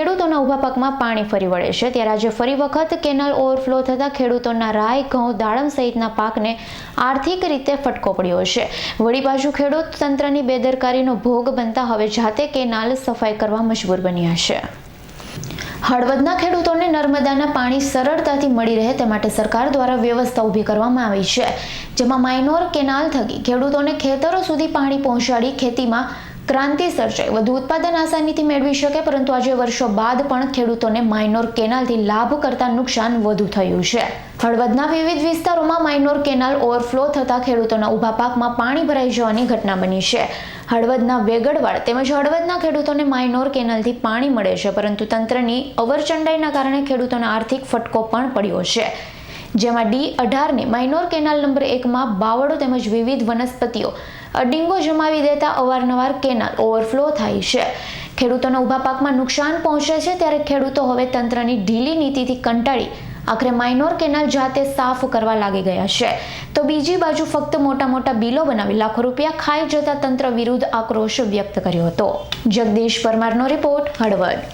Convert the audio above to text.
ખેડૂતોના ઊભા પાકમાં પાણી ફરી વળે છે. ત્યારે આજે ફરી વખત કેનાલ ઓવરફ્લો થતાં ખેડૂતોના રાય, ઘઉં, દાડમ સહિતના પાકને આર્થિક રીતે ફટકો પડ્યો છે. વળી પાછું ખેડૂત તંત્રની બેદરકારીનો ભોગ બનતા હવે જાતે કેનાલ સફાઈ કરવા મજબૂર બન્યા છે. હળવદના ખેડૂતોને નર્મદાના પાણી સરળતાથી મળી રહે તે માટે સરકાર દ્વારા વ્યવસ્થા ઊભી કરવામાં આવી છે. જેમાં માઇનોર કેનાલ થકી ખેડૂતોને ખેતરો સુધી પાણી પહોંચાડી ખેતીમાં ક્રાંતિ સર્જાઈ વધુ ઉત્પાદન આસાનીથી મેળવી શકે, પરંતુ આજે વર્ષો બાદ પણ ખેડૂતોને માઇનોર કેનાલથી લાભ કરતા નુકસાન વધુ થયું છે. હળવદના વિવિધ વિસ્તારોમાં માઇનોર કેનાલ ઓવરફ્લો થતા ખેડૂતોના ઊભા પાકમાં પાણી ભરાઈ જવાની ઘટના બની છે. હળવદના વેગડવાડ તેમજ હળવદના ખેડૂતોને માઇનોર કેનાલથી પાણી મળે છે, પરંતુ તંત્રની અવરચંડાઈના કારણે ખેડૂતોને આર્થિક ફટકો પણ પડ્યો છે. જેમાં ડી અઢારને માઇનોર કેનાલ નંબર એકમાં બાવળો તેમજ વિવિધ વનસ્પતિઓ અડિંગો જમાવી દેતા અવારનવાર કેનાલ ઓવરફ્લો થાય છે. ખેડૂતોના ઊભા પાકમાં નુકસાન પહોંચે છે ત્યારે ખેડૂતો હવે તંત્રની ઢીલી નીતિથી કંટાળી આખરે માઇનોર કેનાલ જાતે સાફ કરવા લાગી ગયા છે. તો બીજી બાજુ ફક્ત મોટા મોટા બિલો બનાવી લાખો રૂપિયા ખાઈ જતા તંત્ર વિરુદ્ધ આક્રોશ વ્યક્ત કર્યો હતો. જગદીશ પરમારનો રિપોર્ટ હળવદ.